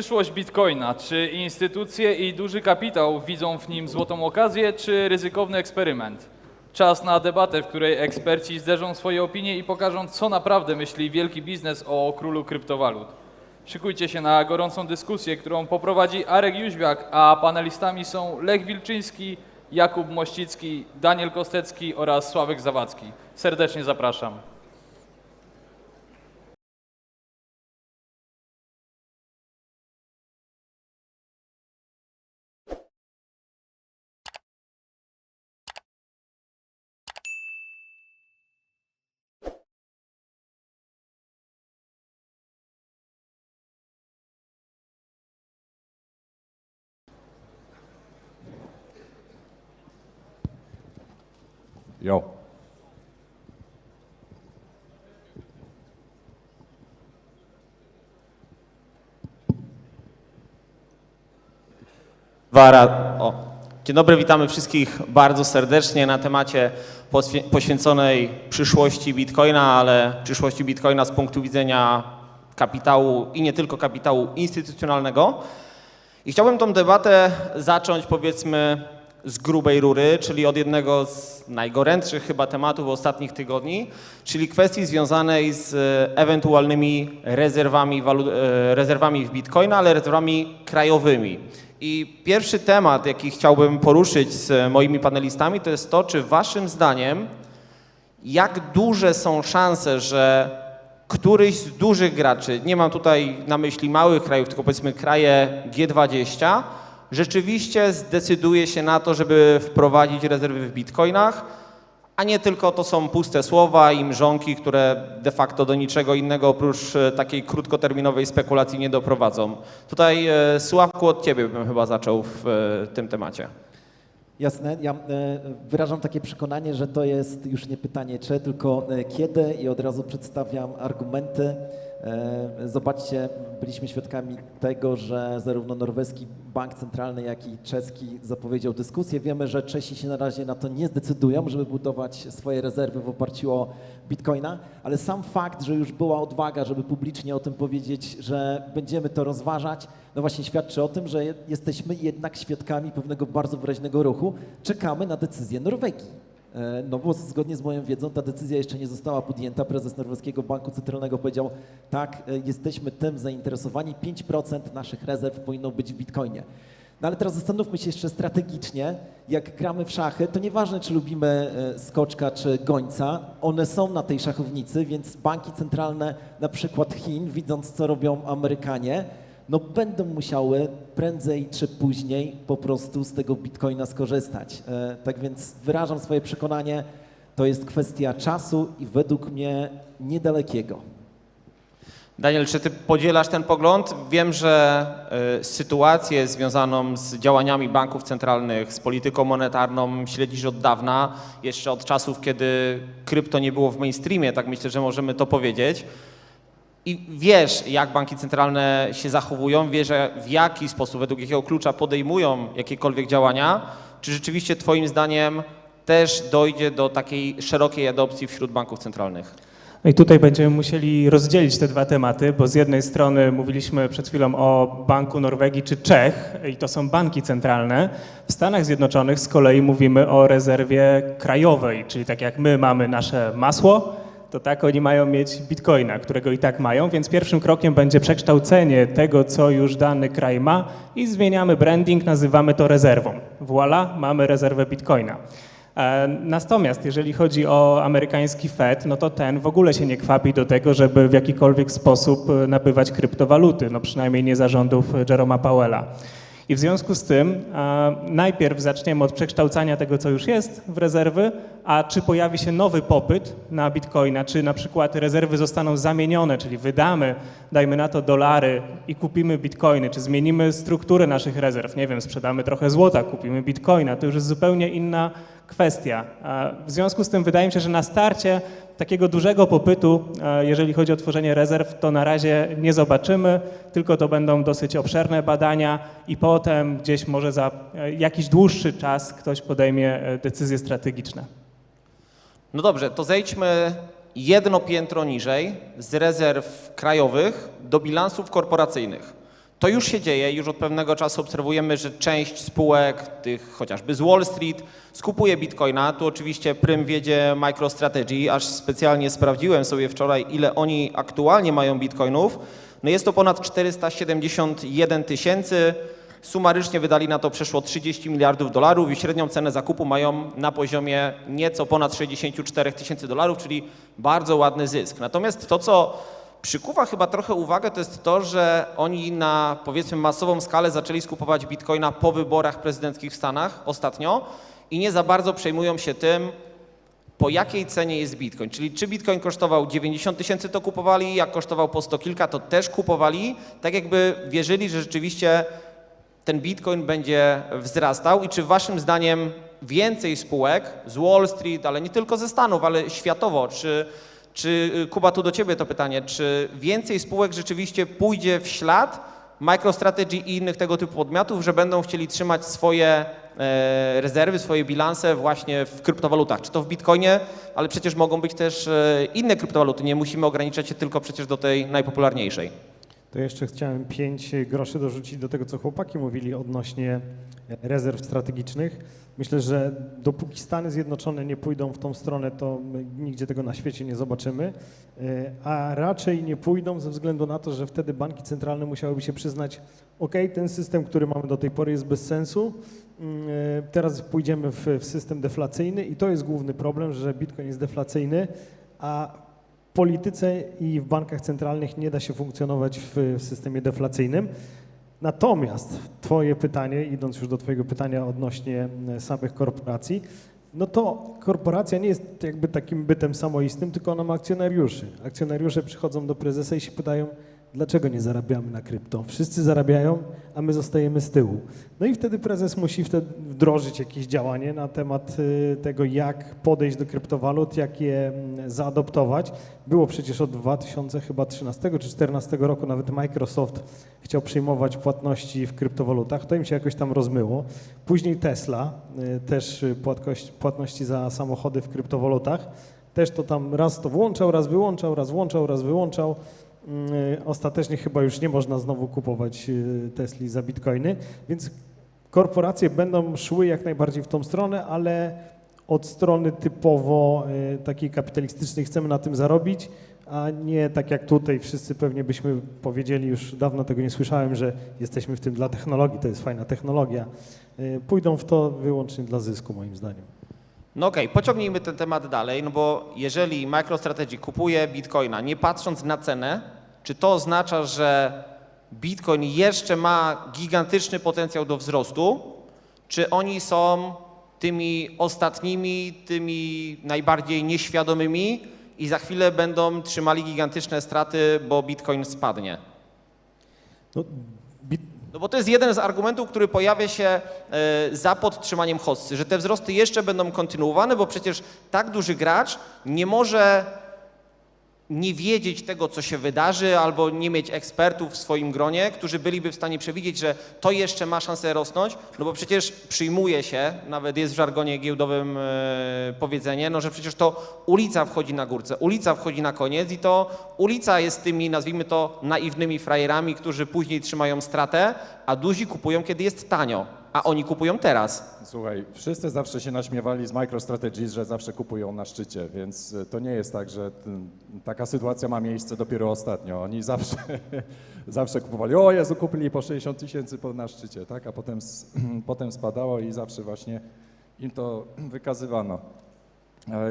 Przyszłość Bitcoina. Czy instytucje i duży kapitał widzą w nim złotą okazję, czy ryzykowny eksperyment? Czas na debatę, w której eksperci zderzą swoje opinie i pokażą, co naprawdę myśli wielki biznes o królu kryptowalut. Szykujcie się na gorącą dyskusję, którą poprowadzi Arek Jóźwiak, a panelistami są Lech Wilczyński, Jakub Mościcki, Daniel Kostecki oraz Sławek Zawadzki. Serdecznie zapraszam. Jo. Wara. O. Dzień dobry, witamy wszystkich bardzo serdecznie na temacie poświę- poświęconej przyszłości Bitcoina, ale przyszłości Bitcoina z punktu widzenia kapitału i nie tylko kapitału instytucjonalnego. I chciałbym tą debatę zacząć powiedzmy z grubej rury, czyli od jednego z najgorętszych chyba tematów ostatnich tygodni, czyli kwestii związanej z e, ewentualnymi rezerwami, e, rezerwami w Bitcoina, ale rezerwami krajowymi. I pierwszy temat, jaki chciałbym poruszyć z moimi panelistami, to jest to, czy waszym zdaniem jak duże są szanse, że któryś z dużych graczy, nie mam tutaj na myśli małych krajów, tylko powiedzmy kraje G20, rzeczywiście zdecyduje się na to, żeby wprowadzić rezerwy w bitcoinach, a nie tylko to są puste słowa i mrzonki, które de facto do niczego innego oprócz e, takiej krótkoterminowej spekulacji nie doprowadzą. Tutaj e, Sławku od Ciebie bym chyba zaczął w e, tym temacie. Jasne. Ja wyrażam takie przekonanie, że to jest już nie pytanie czy, tylko kiedy i od razu przedstawiam argumenty. E, Zobaczcie, byliśmy świadkami tego, że zarówno norweski bank centralny, jak i czeski zapowiedział dyskusję. Wiemy, że Czesi się na razie na to nie zdecydują, żeby budować swoje rezerwy w oparciu o bitcoina, ale sam fakt, że już była odwaga, żeby publicznie o tym powiedzieć, że będziemy to rozważać, no właśnie świadczy o tym, że je- jesteśmy jednak świadkami pewnego bardzo wyraźnego ruchu. Czekamy na decyzję Norwegii. E, No bo zgodnie z moją wiedzą ta decyzja jeszcze nie została podjęta. Prezes Norweskiego Banku Centralnego powiedział, tak, e, jesteśmy tym zainteresowani, 5% naszych rezerw powinno być w bitcoinie. No ale teraz zastanówmy się jeszcze strategicznie, jak gramy w szachy, to nieważne czy lubimy e, skoczka czy gońca, one są na tej szachownicy, więc banki centralne, na przykład Chin, widząc co robią Amerykanie, no będą musiały prędzej czy później po prostu z tego bitcoina skorzystać. E, tak więc wyrażam swoje przekonanie, to jest kwestia czasu i według mnie niedalekiego. Daniel, czy ty podzielasz ten pogląd? Wiem, że y, sytuację związaną z działaniami banków centralnych, z polityką monetarną śledzisz od dawna, jeszcze od czasów, kiedy krypto nie było w mainstreamie, tak myślę, że możemy to powiedzieć. I wiesz, jak banki centralne się zachowują, wiesz, w jaki sposób, według jakiego klucza podejmują jakiekolwiek działania. Czy rzeczywiście Twoim zdaniem też dojdzie do takiej szerokiej adopcji wśród banków centralnych? No i tutaj będziemy musieli rozdzielić te dwa tematy, bo z jednej strony mówiliśmy przed chwilą o Banku Norwegii czy Czech i to są banki centralne. W Stanach Zjednoczonych z kolei mówimy o rezerwie krajowej, czyli tak jak my mamy nasze masło, to tak oni mają mieć bitcoina, którego i tak mają, więc pierwszym krokiem będzie przekształcenie tego, co już dany kraj ma i zmieniamy branding, nazywamy to rezerwą. Voila, mamy rezerwę bitcoina. E, Natomiast jeżeli chodzi o amerykański Fed, no to ten w ogóle się nie kwapi do tego, żeby w jakikolwiek sposób nabywać kryptowaluty, no przynajmniej nie zarządów Jeroma Powella. I w związku z tym e, najpierw zaczniemy od przekształcania tego, co już jest w rezerwy, a czy pojawi się nowy popyt na bitcoina, czy na przykład rezerwy zostaną zamienione, czyli wydamy, dajmy na to dolary i kupimy bitcoiny, czy zmienimy strukturę naszych rezerw, nie wiem, sprzedamy trochę złota, kupimy bitcoina, to już jest zupełnie inna kwestia. E, W związku z tym wydaje mi się, że na starcie takiego dużego popytu, e, jeżeli chodzi o tworzenie rezerw, to na razie nie zobaczymy, tylko to będą dosyć obszerne badania i potem gdzieś może za e, jakiś dłuższy czas ktoś podejmie decyzje strategiczne. No dobrze, to zejdźmy jedno piętro niżej z rezerw krajowych do bilansów korporacyjnych. To już się dzieje, już od pewnego czasu obserwujemy, że część spółek, tych chociażby z Wall Street, skupuje bitcoina. Tu oczywiście prym wiedzie MicroStrategy, aż specjalnie sprawdziłem sobie wczoraj, ile oni aktualnie mają bitcoinów. No jest to ponad 471 tysięcy. Sumarycznie wydali na to przeszło 30 miliardów dolarów i średnią cenę zakupu mają na poziomie nieco ponad 64 tysięcy dolarów, czyli bardzo ładny zysk. Natomiast to, co przykuwa chyba trochę uwagę, to jest to, że oni na powiedzmy masową skalę zaczęli skupować bitcoina po wyborach prezydenckich w Stanach ostatnio i nie za bardzo przejmują się tym, po jakiej cenie jest bitcoin. Czyli czy bitcoin kosztował 90 tysięcy, to kupowali, jak kosztował po 100 kilka, to też kupowali, tak jakby wierzyli, że rzeczywiście ten bitcoin będzie wzrastał i czy waszym zdaniem więcej spółek z Wall Street, ale nie tylko ze Stanów, ale światowo, czy, czy y, Kuba, tu do ciebie to pytanie, czy więcej spółek rzeczywiście pójdzie w ślad MicroStrategy i innych tego typu podmiotów, że będą chcieli trzymać swoje e, rezerwy, swoje bilanse właśnie w kryptowalutach, czy to w bitcoinie, ale przecież mogą być też e, inne kryptowaluty, nie musimy ograniczać się tylko przecież do tej najpopularniejszej. To jeszcze chciałem pięć groszy dorzucić do tego, co chłopaki mówili odnośnie rezerw strategicznych. Myślę, że dopóki Stany Zjednoczone nie pójdą w tą stronę, to nigdzie tego na świecie nie zobaczymy, E, a raczej nie pójdą ze względu na to, że wtedy banki centralne musiałyby się przyznać, ok, ten system, który mamy do tej pory jest bez sensu, Mm, e, teraz pójdziemy w, w system deflacyjny i to jest główny problem, że Bitcoin jest deflacyjny, a polityce i w bankach centralnych nie da się funkcjonować w, systemie deflacyjnym. Natomiast Twoje pytanie, idąc już do Twojego pytania odnośnie e, samych korporacji, no to korporacja nie jest jakby takim bytem samoistnym, tylko ona ma akcjonariuszy. Akcjonariusze przychodzą do prezesa i się pytają, dlaczego nie zarabiamy na krypto? Wszyscy zarabiają, a my zostajemy z tyłu. No i wtedy prezes musi wtedy wdrożyć jakieś działanie na temat y, tego, jak podejść do kryptowalut, jak je mm, zaadoptować. Było przecież od 2013 chyba 13 czy 2014 roku nawet Microsoft chciał przyjmować płatności w kryptowalutach, to im się jakoś tam rozmyło. Później Tesla, y, też y, płatności za samochody w kryptowalutach, też to tam raz to włączał, raz wyłączał, raz włączał, raz wyłączał. Y, Ostatecznie chyba już nie można znowu kupować y, Tesli za bitcoiny, więc korporacje będą szły jak najbardziej w tą stronę, ale od strony typowo y, takiej kapitalistycznej chcemy na tym zarobić, a nie tak jak tutaj wszyscy pewnie byśmy powiedzieli, już dawno tego nie słyszałem, że jesteśmy w tym dla technologii, to jest fajna technologia. Pójdą w to wyłącznie dla zysku moim zdaniem. No okej, pociągnijmy ten temat dalej, no bo jeżeli MicroStrategy kupuje bitcoina nie patrząc na cenę, czy to oznacza, że bitcoin jeszcze ma gigantyczny potencjał do wzrostu, czy oni są tymi ostatnimi, tymi najbardziej nieświadomymi i za chwilę będą trzymali gigantyczne straty, bo bitcoin spadnie? No, No bo to jest jeden z argumentów, który pojawia się e, za podtrzymaniem hossy, że te wzrosty jeszcze będą kontynuowane, bo przecież tak duży gracz nie może nie wiedzieć tego, co się wydarzy, albo nie mieć ekspertów w swoim gronie, którzy byliby w stanie przewidzieć, że to jeszcze ma szansę rosnąć, no bo przecież przyjmuje się, nawet jest w żargonie giełdowym e, powiedzenie, no że przecież to ulica wchodzi na górce, ulica wchodzi na koniec i to ulica jest tymi, nazwijmy to, naiwnymi frajerami, którzy później trzymają stratę, a duzi kupują, kiedy jest tanio, a oni kupują teraz. Słuchaj, wszyscy zawsze się naśmiewali z MicroStrategy, że zawsze kupują na szczycie, więc e, to nie jest tak, że ten, taka sytuacja ma miejsce dopiero ostatnio. Oni zawsze, zawsze kupowali, o Jezu, kupili po 60 tysięcy na szczycie, tak? A potem, potem spadało i zawsze właśnie im to wykazywano. E,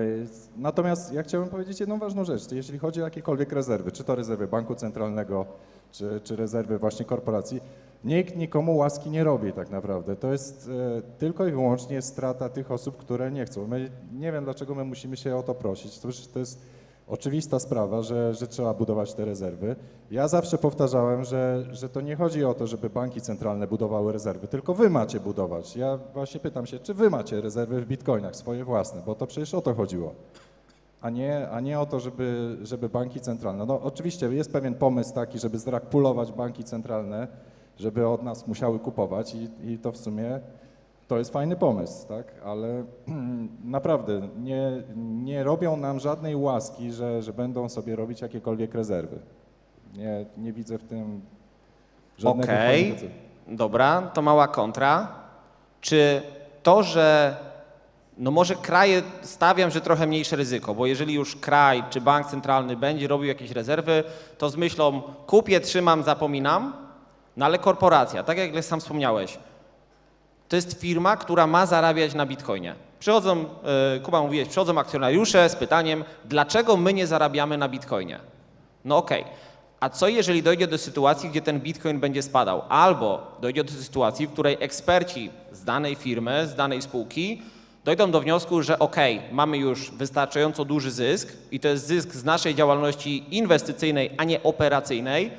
Natomiast ja chciałbym powiedzieć jedną ważną rzecz. Jeśli chodzi o jakiekolwiek rezerwy, czy to rezerwy banku centralnego, czy, czy rezerwy właśnie korporacji, nikt nikomu łaski nie robi tak naprawdę. To jest e, tylko i wyłącznie strata tych osób, które nie chcą. My, nie wiem, dlaczego my musimy się o to prosić. To, to jest oczywista sprawa, że, że trzeba budować te rezerwy. Ja zawsze powtarzałem, że, że to nie chodzi o to, żeby banki centralne budowały rezerwy, tylko wy macie budować. Ja właśnie pytam się, czy wy macie rezerwy w bitcoinach swoje własne, bo to przecież o to chodziło a nie, a nie o to, żeby, żeby banki centralne. No oczywiście jest pewien pomysł taki, żeby zrakulować banki centralne, żeby od nas musiały kupować i, i to w sumie to jest fajny pomysł, tak? Ale naprawdę nie, nie robią nam żadnej łaski, że, że będą sobie robić jakiekolwiek rezerwy. Nie, nie widzę w tym Żadnego Okej, celu. dobra, to mała kontra. Czy to, że no może kraje, stawiam, że trochę mniejsze ryzyko, bo jeżeli już kraj czy bank centralny będzie robił jakieś rezerwy, to z myślą kupię, trzymam, zapominam, no ale korporacja, tak jak sam wspomniałeś, to jest firma, która ma zarabiać na bitcoinie. Przychodzą, e, Kuba mówiłeś, przychodzą akcjonariusze z pytaniem, dlaczego my nie zarabiamy na bitcoinie? No okej, a co jeżeli dojdzie do sytuacji, gdzie ten bitcoin będzie spadał? Albo dojdzie do sytuacji, w której eksperci z danej firmy, z danej spółki dojdą do wniosku, że okej, mamy już wystarczająco duży zysk i to jest zysk z naszej działalności inwestycyjnej, a nie operacyjnej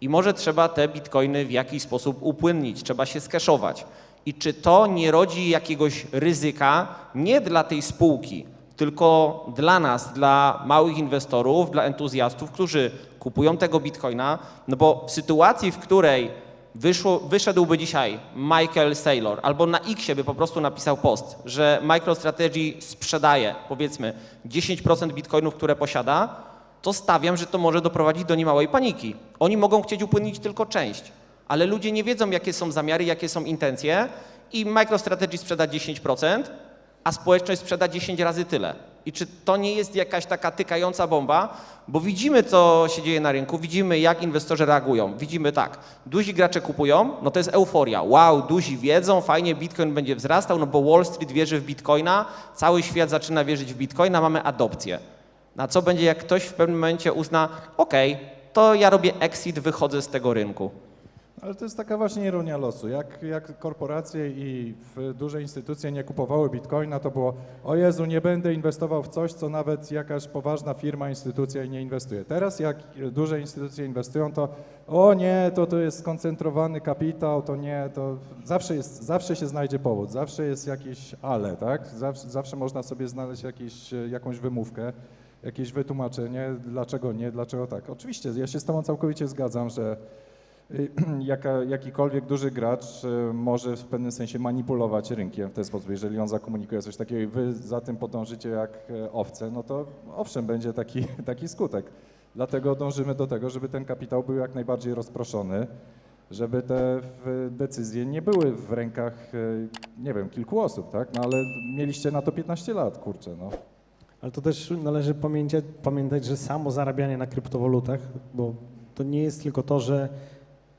i może trzeba te bitcoiny w jakiś sposób upłynnić, trzeba się skeszować. I czy to nie rodzi jakiegoś ryzyka nie dla tej spółki, tylko dla nas, dla małych inwestorów, dla entuzjastów, którzy kupują tego bitcoina, no bo w sytuacji, w której wyszło, wyszedłby dzisiaj Michael Saylor albo na Xie by po prostu napisał post, że MicroStrategy sprzedaje powiedzmy 10% bitcoinów, które posiada, to stawiam, że to może doprowadzić do niemałej paniki. Oni mogą chcieć upłynnić tylko część, ale ludzie nie wiedzą, jakie są zamiary, jakie są intencje i MicroStrategy sprzeda 10%, a społeczność sprzeda 10 razy tyle. I czy to nie jest jakaś taka tykająca bomba? Bo widzimy, co się dzieje na rynku, widzimy, jak inwestorzy reagują. Widzimy tak, duzi gracze kupują, no to jest euforia. Wow, duzi wiedzą, fajnie, Bitcoin będzie wzrastał, no bo Wall Street wierzy w Bitcoina, cały świat zaczyna wierzyć w Bitcoina, mamy adopcję. Na co będzie, jak ktoś w pewnym momencie uzna, okej, to ja robię exit, wychodzę z tego rynku. Ale to jest taka właśnie ironia losu. Jak, jak korporacje i duże instytucje nie kupowały bitcoina, to było o Jezu, nie będę inwestował w coś, co nawet jakaś poważna firma, instytucja nie inwestuje. Teraz jak duże instytucje inwestują, to o nie, to to jest skoncentrowany kapitał, to nie, to zawsze, jest, zawsze się znajdzie powód, zawsze jest jakieś ale, tak? Zawsze, zawsze można sobie znaleźć jakieś, jakąś wymówkę, jakieś wytłumaczenie, dlaczego nie, dlaczego tak. Oczywiście, ja się z Tobą całkowicie zgadzam, że y, jaka, jakikolwiek duży gracz y, może w pewnym sensie manipulować rynkiem w ten sposób. Jeżeli on zakomunikuje coś takiego i wy za tym podążycie jak e, owce, no to owszem, będzie taki, taki skutek. Dlatego dążymy do tego, żeby ten kapitał był jak najbardziej rozproszony, żeby te decyzje nie były w rękach, e, nie wiem, kilku osób, tak? No ale mieliście na to 15 lat, kurczę, no. Ale to też należy pamiętać, pamiętać, że samo zarabianie na kryptowalutach, bo to nie jest tylko to, że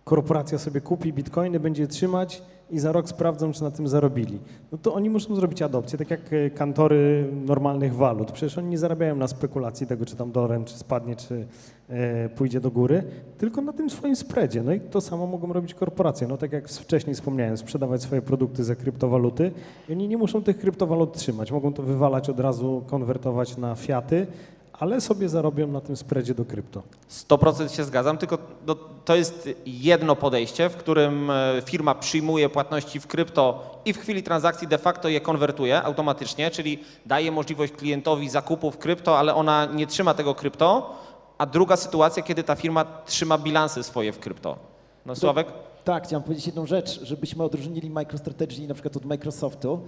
korporacja sobie kupi bitcoiny, będzie je trzymać i za rok sprawdzą, czy na tym zarobili. No to oni muszą zrobić adopcję, tak jak e, kantory normalnych walut. Przecież oni nie zarabiają na spekulacji tego, czy tam dolar, czy spadnie, czy e, pójdzie do góry, tylko na tym swoim spreadzie. No i to samo mogą robić korporacje. No tak jak wcześniej wspomniałem, sprzedawać swoje produkty za kryptowaluty i oni nie muszą tych kryptowalut trzymać. Mogą to wywalać od razu, konwertować na fiaty, ale sobie zarobią na tym spreadzie do krypto. 100% się zgadzam, tylko no, to jest jedno podejście, w którym e, firma przyjmuje płatności w krypto i w chwili transakcji de facto je konwertuje automatycznie, czyli daje możliwość klientowi zakupu w krypto, ale ona nie trzyma tego krypto, a druga sytuacja, kiedy ta firma trzyma bilansy swoje w krypto. No Sławek? Tak, chciałem powiedzieć jedną rzecz, żebyśmy odróżnili MicroStrategy na przykład od Microsoftu.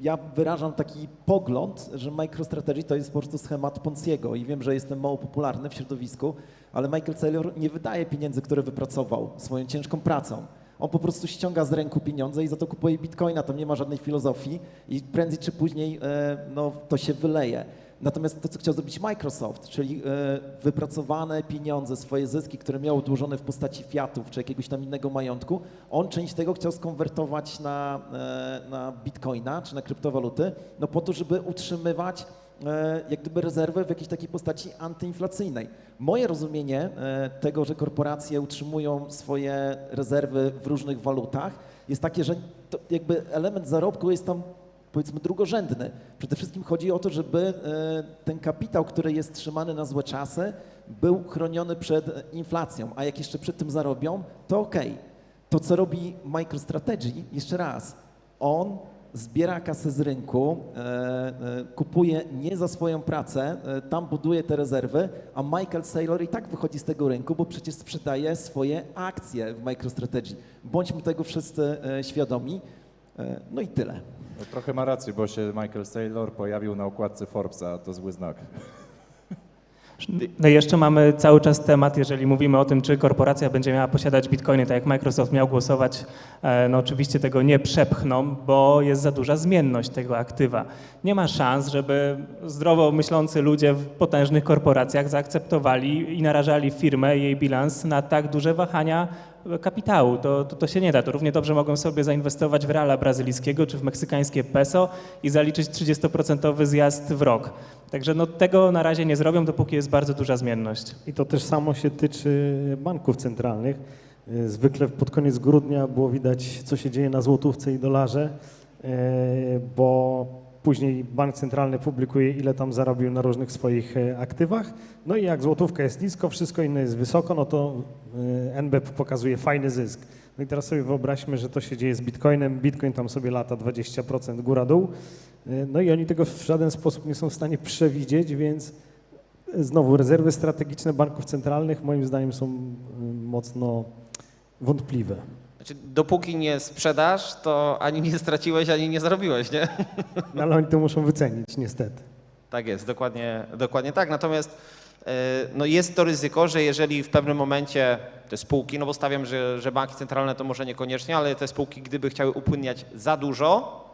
Ja wyrażam taki pogląd, że MicroStrategy to jest po prostu schemat Ponziego i wiem, że jestem mało popularny w środowisku, ale Michael Saylor nie wydaje pieniędzy, które wypracował swoją ciężką pracą. On po prostu ściąga z ręku pieniądze i za to kupuje bitcoina, tam nie ma żadnej filozofii i prędzej czy później e, no, to się wyleje. Natomiast to, co chciał zrobić Microsoft, czyli e, wypracowane pieniądze, swoje zyski, które miał odłożone w postaci fiatów czy jakiegoś tam innego majątku, on część tego chciał skonwertować na, e, na bitcoina czy na kryptowaluty, no po to, żeby utrzymywać e, jak gdyby rezerwę w jakiejś takiej postaci antyinflacyjnej. Moje rozumienie tego, że korporacje utrzymują swoje rezerwy w różnych walutach jest takie, że jakby element zarobku jest tam powiedzmy drugorzędny. Przede wszystkim chodzi o to, żeby e, ten kapitał, który jest trzymany na złe czasy, był chroniony przed inflacją, a jak jeszcze przed tym zarobią, to okej. To, co robi MicroStrategy, jeszcze raz, on zbiera kasę z rynku, e, e, kupuje nie za swoją pracę, tam buduje te rezerwy, a Michael Saylor i tak wychodzi z tego rynku, bo przecież sprzedaje swoje akcje w MicroStrategy. Bądźmy tego wszyscy świadomi. E, no i tyle. No, trochę ma rację, bo się Michael Saylor pojawił na okładce Forbesa, a to zły znak. No i jeszcze mamy cały czas temat, jeżeli mówimy o tym, czy korporacja będzie miała posiadać bitcoiny, tak jak Microsoft miał głosować, e, no oczywiście tego nie przepchną, bo jest za duża zmienność tego aktywa. Nie ma szans, żeby zdrowo myślący ludzie w potężnych korporacjach zaakceptowali i narażali firmę i jej bilans na tak duże wahania kapitału. To, to, to się nie da. To równie dobrze mogą sobie zainwestować w reala brazylijskiego czy w meksykańskie peso i zaliczyć 30% zjazd w rok. Także no, tego na razie nie zrobią, dopóki jest bardzo duża zmienność. I to też samo się tyczy banków centralnych. E, Zwykle pod koniec grudnia było widać, co się dzieje na złotówce i dolarze, e, bo później bank centralny publikuje, ile tam zarobił na różnych swoich e, aktywach. No i jak złotówka jest nisko, wszystko inne jest wysoko, no to e, NBP pokazuje fajny zysk. No i teraz sobie wyobraźmy, że to się dzieje z Bitcoinem. Bitcoin tam sobie lata 20% góra-dół. E, No i oni tego w żaden sposób nie są w stanie przewidzieć, więc Znowu, rezerwy strategiczne banków centralnych moim zdaniem są mocno wątpliwe. Znaczy, dopóki nie sprzedasz, to ani nie straciłeś, ani nie zarobiłeś, nie? No, ale oni to muszą wycenić, niestety. Tak jest, dokładnie, dokładnie tak. Natomiast e, no jest to ryzyko, że jeżeli w pewnym momencie te spółki, no bo stawiam, że, że banki centralne to może niekoniecznie, ale te spółki, gdyby chciały upłynniać za dużo,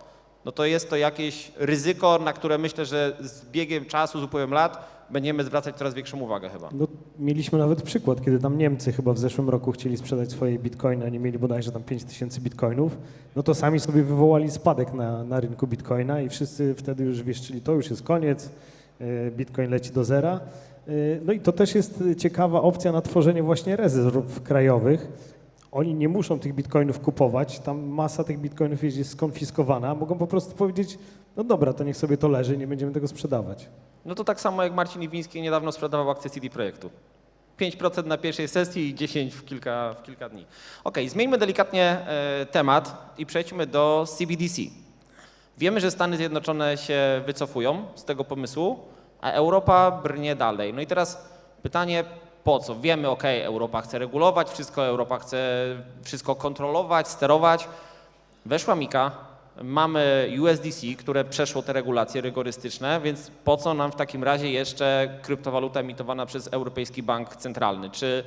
no to jest to jakieś ryzyko, na które myślę, że z biegiem czasu, z upływem lat będziemy zwracać coraz większą uwagę chyba. No, mieliśmy nawet przykład, kiedy tam Niemcy chyba w zeszłym roku chcieli sprzedać swoje bitcoiny, a nie mieli bodajże tam 5 tysięcy bitcoinów, no to sami sobie wywołali spadek na, na rynku bitcoina i wszyscy wtedy już wieszczyli, to już jest koniec, y, bitcoin leci do zera. Y, No i to też jest ciekawa opcja na tworzenie właśnie rezerw krajowych. Oni nie muszą tych bitcoinów kupować, tam masa tych bitcoinów jest skonfiskowana, mogą po prostu powiedzieć, no dobra, to niech sobie to leży, nie będziemy tego sprzedawać. No to tak samo jak Marcin Iwiński niedawno sprzedawał akcje CD Projektu. 5% na pierwszej sesji i 10% w kilka, w kilka dni. Ok, zmieńmy delikatnie e, temat i przejdźmy do CBDC. Wiemy, że Stany Zjednoczone się wycofują z tego pomysłu, a Europa brnie dalej. No i teraz pytanie, po co? Wiemy, ok, Europa chce regulować wszystko, Europa chce wszystko kontrolować, sterować. Weszła Mika, mamy USDC, które przeszło te regulacje rygorystyczne, więc po co nam w takim razie jeszcze kryptowaluta emitowana przez Europejski Bank Centralny? Czy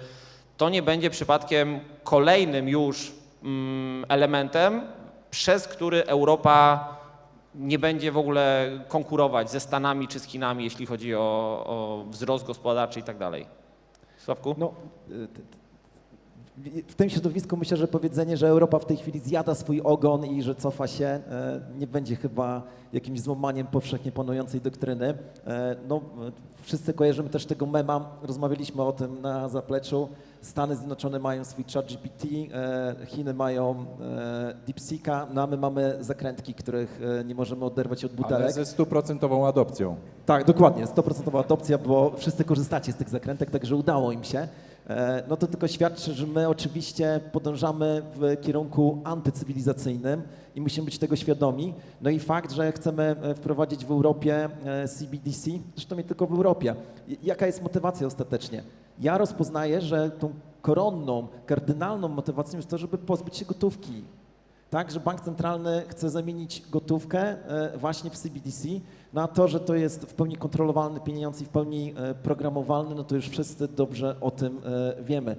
to nie będzie przypadkiem kolejnym już mm, elementem, przez który Europa nie będzie w ogóle konkurować ze Stanami czy z Chinami, jeśli chodzi o, o wzrost gospodarczy i tak dalej? Sławku? No, y, t- t- w tym środowisku myślę, że powiedzenie, że Europa w tej chwili zjada swój ogon i że cofa się, e, nie będzie chyba jakimś złamaniem powszechnie panującej doktryny. E, No, e, wszyscy kojarzymy też tego mema, rozmawialiśmy o tym na zapleczu. Stany Zjednoczone mają swój chat GPT, Chiny mają DeepSeeka, no a my mamy zakrętki, których nie możemy oderwać od butelek. Ale ze stuprocentową adopcją. Tak, dokładnie, 100% adopcja, bo wszyscy korzystacie z tych zakrętek, także udało im się. E, No to tylko świadczy, że my oczywiście podążamy w kierunku antycywilizacyjnym i musimy być tego świadomi. No i fakt, że chcemy e, wprowadzić w Europie e, CBDC, zresztą nie tylko w Europie. Jaka jest motywacja ostatecznie? Ja rozpoznaję, że tą koronną, kardynalną motywacją jest to, żeby pozbyć się gotówki. Tak, że bank centralny chce zamienić gotówkę e, właśnie w CBDC na to, że to jest w pełni kontrolowalny pieniądz i w pełni e, programowalny, no to już wszyscy dobrze o tym e, wiemy.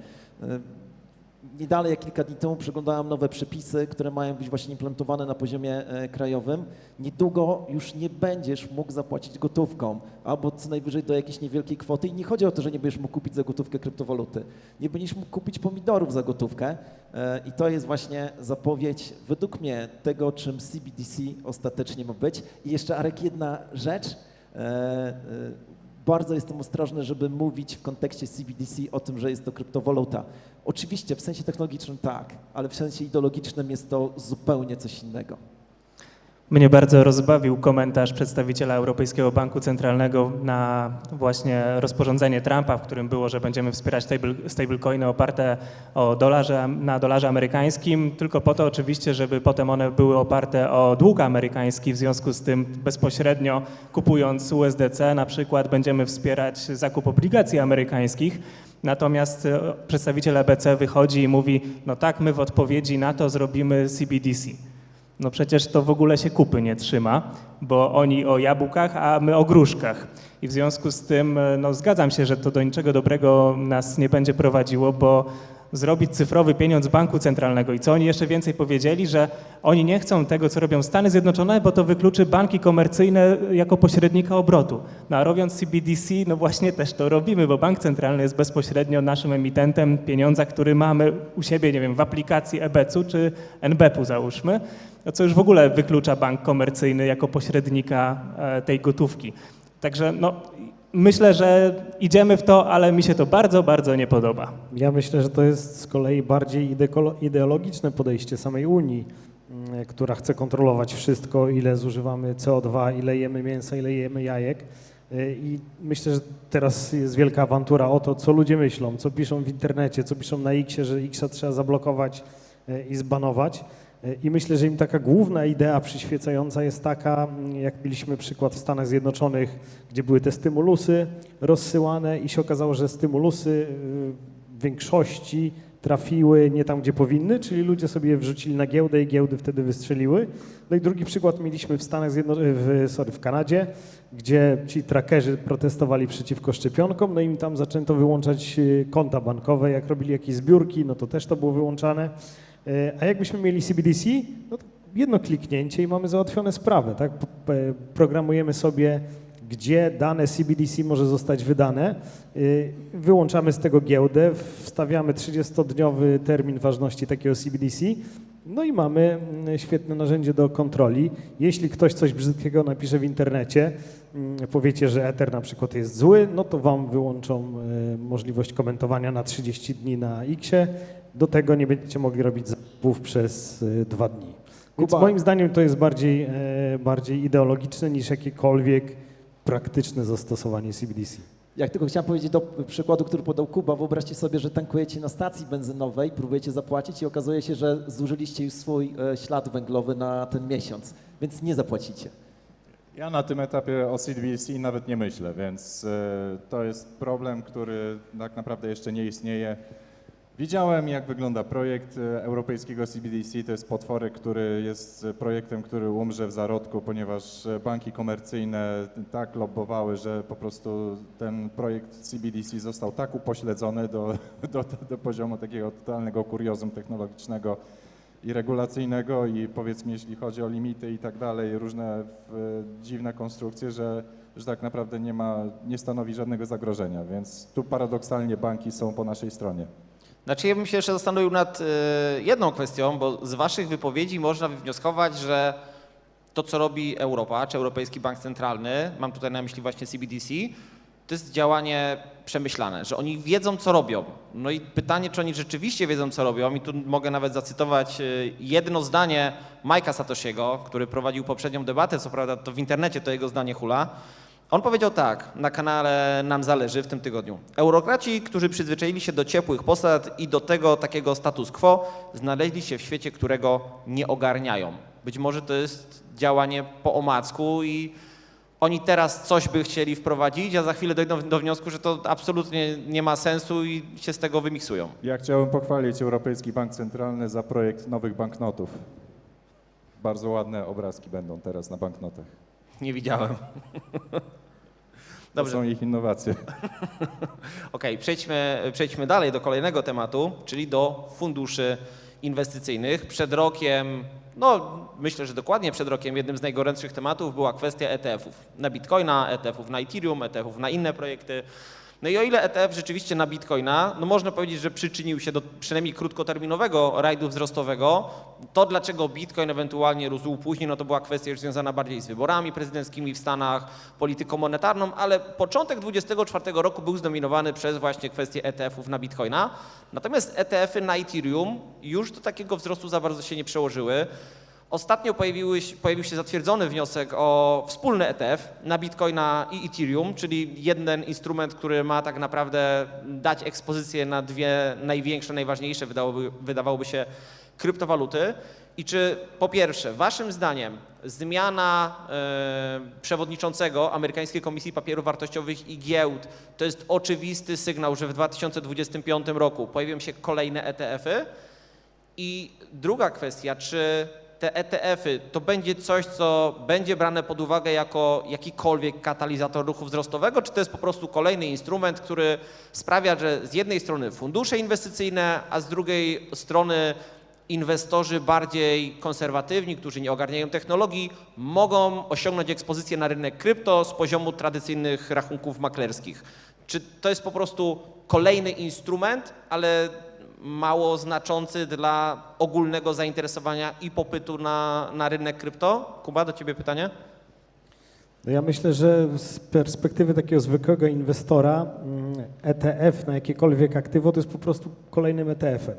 E, Nie dalej jak kilka dni temu przeglądałem nowe przepisy, które mają być właśnie implementowane na poziomie e, krajowym. Niedługo już nie będziesz mógł zapłacić gotówką, albo co najwyżej do jakiejś niewielkiej kwoty. I nie chodzi o to, że nie będziesz mógł kupić za gotówkę kryptowaluty. Nie będziesz mógł kupić pomidorów za gotówkę. E, I to jest właśnie zapowiedź, według mnie, tego, czym CBDC ostatecznie ma być. I jeszcze, Arek, jedna rzecz. Bardzo jestem ostrożny, żeby mówić w kontekście CBDC o tym, że jest to kryptowaluta. Oczywiście w sensie technologicznym tak, ale w sensie ideologicznym jest to zupełnie coś innego. Mnie bardzo rozbawił komentarz przedstawiciela Europejskiego Banku Centralnego na właśnie rozporządzenie Trumpa, w którym było, że będziemy wspierać stable, stablecoiny oparte o dolarze, na dolarze amerykańskim, tylko po to oczywiście, żeby potem one były oparte o dług amerykański, w związku z tym bezpośrednio kupując USDC na przykład będziemy wspierać zakup obligacji amerykańskich. Natomiast e, przedstawiciel EBC wychodzi i mówi, no tak, my w odpowiedzi na to zrobimy CBDC. No przecież to w ogóle się kupy nie trzyma, bo oni o jabłkach, a my o gruszkach. I w związku z tym e, no, zgadzam się, że to do niczego dobrego nas nie będzie prowadziło, bo zrobić cyfrowy pieniądz banku centralnego i co oni jeszcze więcej powiedzieli, że oni nie chcą tego, co robią Stany Zjednoczone, bo to wykluczy banki komercyjne jako pośrednika obrotu. No a robiąc CBDC, no właśnie też to robimy, bo bank centralny jest bezpośrednio naszym emitentem pieniądza, który mamy u siebie, nie wiem, w aplikacji EBC-u czy NBP-u załóżmy, no co już w ogóle wyklucza bank komercyjny jako pośrednika e, tej gotówki. Także no, myślę, że idziemy w to, ale mi się to bardzo, bardzo nie podoba. Ja myślę, że to jest z kolei bardziej ideologiczne podejście samej Unii, mm, która chce kontrolować wszystko, ile zużywamy CO2, ile jemy mięsa, ile jemy jajek. Y, I myślę, że teraz jest wielka awantura o to, co ludzie myślą, co piszą w internecie, co piszą na X, że X trzeba zablokować y, i zbanować. Y, I myślę, że im taka główna idea przyświecająca jest taka, mm, jak mieliśmy przykład w Stanach Zjednoczonych, gdzie były te stymulusy rozsyłane i się okazało, że stymulusy y, w większości trafiły nie tam, gdzie powinny, czyli ludzie sobie je wrzucili na giełdę i giełdy wtedy wystrzeliły. No i drugi przykład mieliśmy w Stanach Zjednoczonych, w, sorry, w Kanadzie, gdzie ci trackerzy protestowali przeciwko szczepionkom, no i im tam zaczęto wyłączać y, konta bankowe, jak robili jakieś zbiórki, no to też to było wyłączane. E, A jakbyśmy mieli CBDC, no to jedno kliknięcie i mamy załatwione sprawę, tak? Programujemy sobie, gdzie dane CBDC może zostać wydane, y, wyłączamy z tego giełdę, wstawiamy 30-dniowy termin ważności takiego CBDC, no i mamy mm, świetne narzędzie do kontroli. Jeśli ktoś coś brzydkiego napisze w internecie, mm, powiecie, że Ether na przykład jest zły, no to wam wyłączą y, możliwość komentowania na 30 dni na Xie. Do tego nie będziecie mogli robić zakupów przez y, dwa dni. Więc Kuba- moim zdaniem to jest bardziej, e, bardziej ideologiczne niż jakiekolwiek praktyczne zastosowanie CBDC. Jak tylko chciałem powiedzieć do przykładu, który podał Kuba, wyobraźcie sobie, że tankujecie na stacji benzynowej, próbujecie zapłacić i okazuje się, że zużyliście już swój e, ślad węglowy na ten miesiąc, więc nie zapłacicie. Ja na tym etapie o CBDC nawet nie myślę, więc e, to jest problem, który tak naprawdę jeszcze nie istnieje. Widziałem, jak wygląda projekt e, europejskiego CBDC. To jest potworek, który jest e, projektem, który umrze w zarodku, ponieważ e, banki komercyjne tak lobbowały, że po prostu ten projekt CBDC został tak upośledzony do, do, do poziomu takiego totalnego kuriozum technologicznego i regulacyjnego i powiedzmy, jeśli chodzi o limity i tak dalej, różne w, dziwne konstrukcje, że, że tak naprawdę nie ma, nie stanowi żadnego zagrożenia, więc tu paradoksalnie banki są po naszej stronie. Znaczy ja bym się jeszcze zastanowił nad y, jedną kwestią, bo z waszych wypowiedzi można wywnioskować, że to, co robi Europa, czy Europejski Bank Centralny, mam tutaj na myśli właśnie CBDC, to jest działanie przemyślane, że oni wiedzą, co robią. No i pytanie, czy oni rzeczywiście wiedzą, co robią. I tu mogę nawet zacytować y, jedno zdanie Majka Satoshiego, który prowadził poprzednią debatę, co prawda to w internecie to jego zdanie hula. On powiedział tak na kanale Nam Zależy w tym tygodniu. Eurokraci, którzy przyzwyczaili się do ciepłych posad i do tego takiego status quo, znaleźli się w świecie, którego nie ogarniają. Być może to jest działanie po omacku i oni teraz coś by chcieli wprowadzić, a za chwilę dojdą do wniosku, że to absolutnie nie ma sensu i się z tego wymiksują. Ja chciałbym pochwalić Europejski Bank Centralny za projekt nowych banknotów. Bardzo ładne obrazki będą teraz na banknotach. Nie widziałem. To Dobrze. są ich innowacje. Okej, przejdźmy, przejdźmy dalej do kolejnego tematu, czyli do funduszy inwestycyjnych. Przed rokiem, no myślę, że dokładnie przed rokiem, jednym z najgorętszych tematów była kwestia ETF-ów na Bitcoina, ETF-ów na Ethereum, ETF-ów na inne projekty. No i o ile ETF rzeczywiście na Bitcoina, no można powiedzieć, że przyczynił się do przynajmniej krótkoterminowego rajdu wzrostowego, to dlaczego Bitcoin ewentualnie rósł później, no to była kwestia już związana bardziej z wyborami prezydenckimi w Stanach, polityką monetarną, ale początek 2024 roku był zdominowany przez właśnie kwestię ETF-ów na Bitcoina. Natomiast ETF-y na Ethereum już do takiego wzrostu za bardzo się nie przełożyły. Ostatnio pojawił się zatwierdzony wniosek o wspólny ETF na Bitcoina i Ethereum, czyli jeden instrument, który ma tak naprawdę dać ekspozycję na dwie największe, najważniejsze, wydawałoby, wydawałoby się, kryptowaluty. I czy po pierwsze, waszym zdaniem zmiana e, przewodniczącego Amerykańskiej Komisji Papierów Wartościowych i Giełd to jest oczywisty sygnał, że w 2025 roku pojawią się kolejne ETF-y? I druga kwestia, czy te ETF-y to będzie coś, co będzie brane pod uwagę jako jakikolwiek katalizator ruchu wzrostowego, czy to jest po prostu kolejny instrument, który sprawia, że z jednej strony fundusze inwestycyjne, a z drugiej strony inwestorzy bardziej konserwatywni, którzy nie ogarniają technologii, mogą osiągnąć ekspozycję na rynek krypto z poziomu tradycyjnych rachunków maklerskich. Czy to jest po prostu kolejny instrument, ale mało znaczący dla ogólnego zainteresowania i popytu na, na rynek krypto? Kuba, do Ciebie pytanie? No ja myślę, że z perspektywy takiego zwykłego inwestora mm, ETF na jakiekolwiek aktywo to jest po prostu kolejnym ETF-em.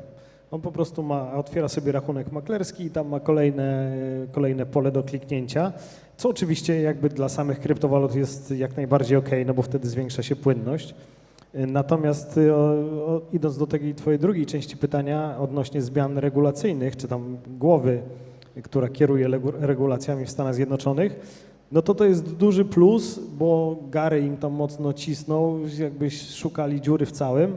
On po prostu ma, otwiera sobie rachunek maklerski i tam ma kolejne, kolejne pole do kliknięcia, co oczywiście jakby dla samych kryptowalut jest jak najbardziej ok, no bo wtedy zwiększa się płynność. Natomiast y, o, o, idąc do tej twojej drugiej części pytania odnośnie zmian regulacyjnych, czy tam głowy, która kieruje regulacjami w Stanach Zjednoczonych, no to to jest duży plus, bo Gary im tam mocno cisnął, jakbyś szukali dziury w całym.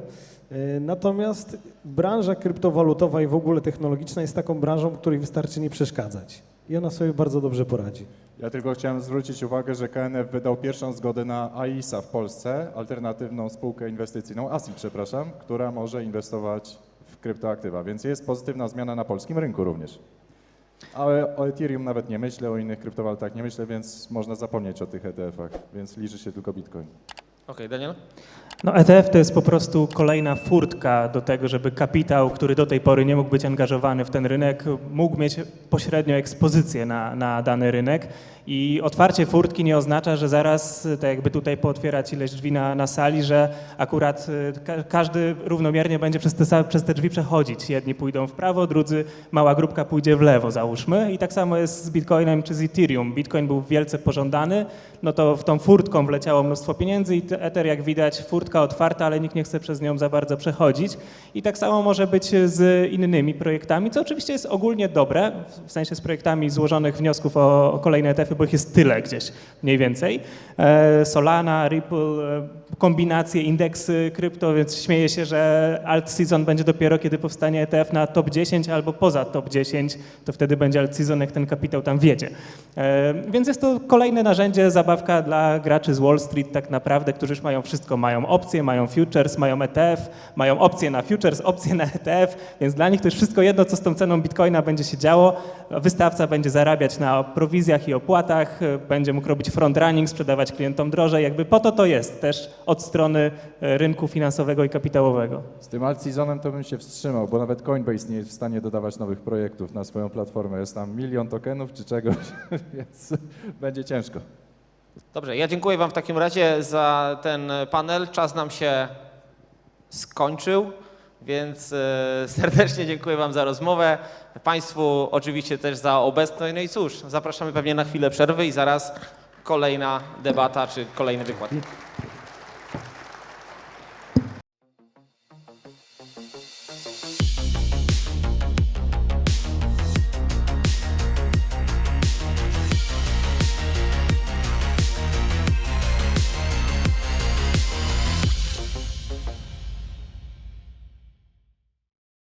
Y, Natomiast branża kryptowalutowa i w ogóle technologiczna jest taką branżą, której wystarczy nie przeszkadzać. I ona sobie bardzo dobrze poradzi. Ja tylko chciałem zwrócić uwagę, że KNF wydał pierwszą zgodę na AISA w Polsce, alternatywną spółkę inwestycyjną, ASI przepraszam, która może inwestować w kryptoaktywa, więc jest pozytywna zmiana na polskim rynku również. Ale o Ethereum nawet nie myślę, o innych kryptowalutach nie myślę, więc można zapomnieć o tych ETF-ach, więc liczy się tylko Bitcoin. Okej, Daniel? No ETF to jest po prostu kolejna furtka do tego, żeby kapitał, który do tej pory nie mógł być angażowany w ten rynek, mógł mieć pośrednio ekspozycję na, na dany rynek. I otwarcie furtki nie oznacza, że zaraz, tak jakby tutaj pootwierać ileś drzwi na, na sali, że akurat y, ka każdy równomiernie będzie przez te, przez te drzwi przechodzić. Jedni pójdą w prawo, drudzy, mała grupka pójdzie w lewo, załóżmy. I tak samo jest z Bitcoinem czy z Ethereum. Bitcoin był wielce pożądany, no to w tą furtką wleciało mnóstwo pieniędzy i te- Ether, jak widać, furtka otwarta, ale nikt nie chce przez nią za bardzo przechodzić. I tak samo może być z innymi projektami, co oczywiście jest ogólnie dobre, w sensie z projektami złożonych wniosków o, o kolejne ETF-y, bo ich jest tyle gdzieś mniej więcej. E, Solana, Ripple, e, kombinacje, indeksy krypto, więc śmieję się, że alt season będzie dopiero kiedy powstanie ETF na top 10 albo poza top 10, to wtedy będzie alt season, jak ten kapitał tam wiedzie. E, Więc jest to kolejne narzędzie, zabawka dla graczy z Wall Street tak naprawdę, którzy już mają wszystko, mają opcje, mają futures, mają ETF, mają opcje na futures, opcje na ETF, więc dla nich to jest wszystko jedno, co z tą ceną bitcoina będzie się działo. Wystawca będzie zarabiać na prowizjach i opłatach, będzie mógł robić front running, sprzedawać klientom drożej, jakby po to to jest też od strony e, rynku finansowego i kapitałowego. Z tym alt-seasonem to bym się wstrzymał, bo nawet Coinbase nie jest w stanie dodawać nowych projektów na swoją platformę. Jest tam milion tokenów czy czegoś, więc będzie ciężko. Dobrze, ja dziękuję Wam w takim razie za ten panel. Czas nam się skończył, więc e, serdecznie dziękuję Wam za rozmowę. Państwu oczywiście też za obecność. No i cóż, zapraszamy pewnie na chwilę przerwy i zaraz kolejna debata czy kolejny wykład.